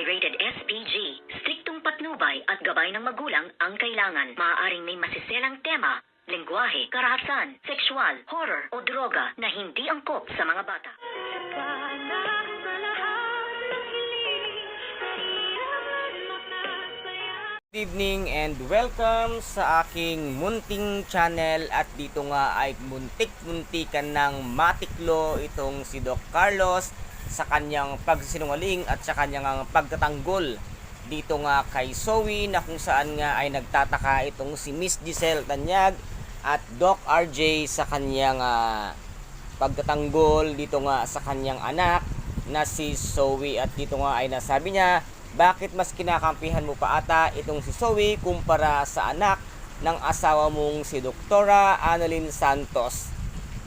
ay rated SPG. Striktong patnubay at gabay ng magulang ang kailangan. Maaaring may masiselang tema, lengguwahe, karahasan, sexual, horror o droga na hindi angkop sa mga bata. Good evening and welcome sa aking munting channel at dito nga ay muntik-muntikan ng matiklo itong si Doc Carlos sa kanyang pagsinungaling at sa kanyang pagtatanggol dito nga kay Zoe na kung saan nga ay nagtataka itong si Miss Giselle Tanyag at Doc RJ sa kanyang ah, pagtatanggol dito nga sa kanyang anak na si Zoe. At dito nga ay nasabi niya bakit mas kinakampihan mo pa ata itong si Zoe kumpara sa anak ng asawa mong si Doktora Annalyn Santos?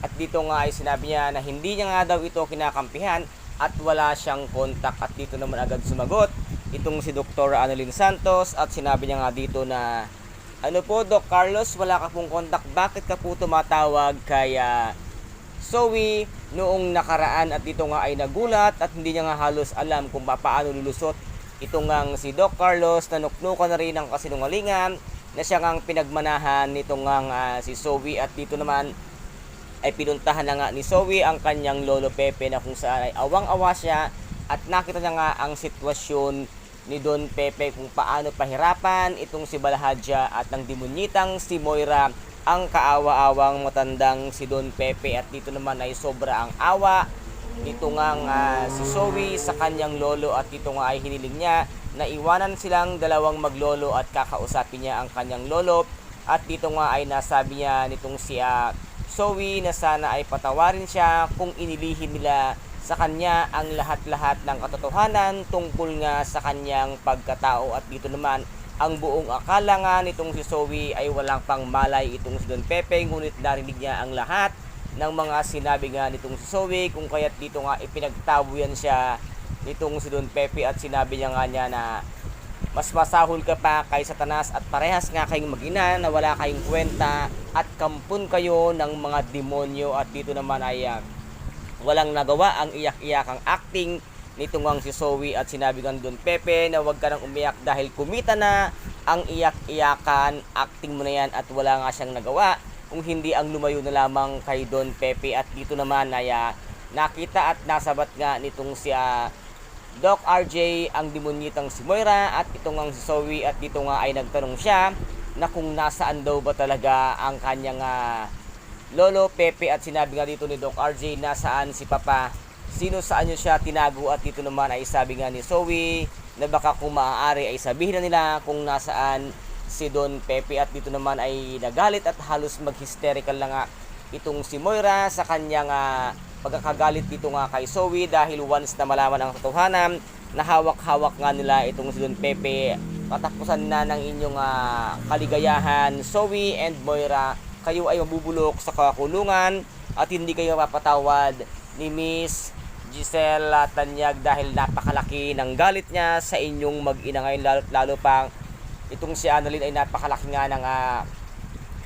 At dito nga ay sinabi niya na hindi niya nga daw ito kinakampihan at wala siyang kontak at dito naman agad sumagot itong si Doktora Annalyn Santos at sinabi niya nga dito na ano po Doc Carlos wala ka pong kontak bakit ka po tumatawag kay ah, Zoe noong nakaraan at dito nga ay nagulat at hindi niya nga halos alam kung pa- paano lulusot ito ngang si Doc Carlos. Na nuknukan na rin ng kasinungalingan na siya ngang pinagmanahan nitong ngang ah, si Zoe at dito naman ay pinuntahan na nga ni Zoe ang kanyang lolo Pepe na kung saan ay awang-awa siya at nakita niya nga ang sitwasyon ni Don Pepe kung paano pahirapan itong si Balahadja at ng demunyitang si Moira ang kaawa-awang matandang si Don Pepe. At dito naman ay sobra ang awa dito nga nga si Zoe sa kanyang lolo at dito nga ay hiniling niya na iwanan silang dalawang maglolo at kakausapin niya ang kanyang lolo. At dito nga ay nasabi niya nitong si ah, Zoe na sana ay patawarin siya kung inilihin nila sa kanya ang lahat-lahat ng katotohanan tungkol nga sa kanyang pagkatao. At dito naman ang buong akala nga nitong si Zoe ay walang pang malay itong si Don Pepe ngunit narinig niya ang lahat ng mga sinabi nga nitong si Zoe kung kaya't dito nga ipinagtabo yan siya nitong si Don Pepe at sinabi niya nga niya na mas masahol ka pa kay Satanas at parehas nga kayong magina na wala kayong kwenta at kampun kayo ng mga demonyo. At dito naman ay ah, walang nagawa ang iyak-iyakang acting nito ngang si Zoe. At sinabi ni Don Pepe na huwag ka nang umiyak dahil kumita na ang iyak-iyakan. Acting mo na yan at wala nga siyang nagawa. Kung hindi ang lumayo na lamang kay Don Pepe. At dito naman ay ah, nakita at nasabat nga nitong si ah, Doc RJ ang demonyitang si Moira at ito ngang si Zoe at dito nga ay nagtanong siya na kung nasaan daw ba talaga ang kanyang ah, Lolo Pepe at sinabi nga dito ni Doc RJ nasaan si Papa? Sino saan niyo siya tinago at dito naman ay sabi nga ni Zoe na baka kung maaari ay sabihin na nila kung nasaan si Don Pepe at dito naman ay nagalit at halos mag-hysterical na nga itong si Moira sa kanyang ah, pagkakagalit dito nga kay Zoe dahil once na malaman ang katotohanan na hawak-hawak nga nila itong si Don Pepe. Katapusan na ng inyong ah, kaligayahan Zoe and Moira. Kayo ay mabubulok sa kakulungan at hindi kayo mapatawad ni Miss Giselle Tanyag dahil napakalaki ng galit niya sa inyong mag-ina ngayon lalo, lalo pang itong si Annalyn ay napakalaki nga ng ah,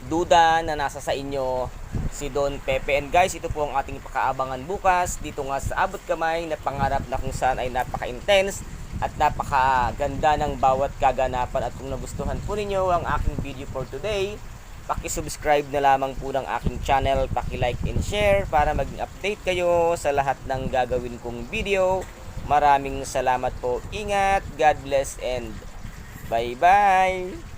duda na nasa sa inyo si Don Pepe. And guys, ito po ang ating pakaabangan bukas dito nga sa Abot Kamay na pangarap na kung saan ay napaka-intense at napakaganda ng bawat kaganapan at kung nagustuhan po ninyo ang aking video for today paki-subscribe na lamang po ng aking channel, paki-like and share para maging update kayo sa lahat ng gagawin kong video. Maraming salamat po. Ingat, God bless and bye-bye!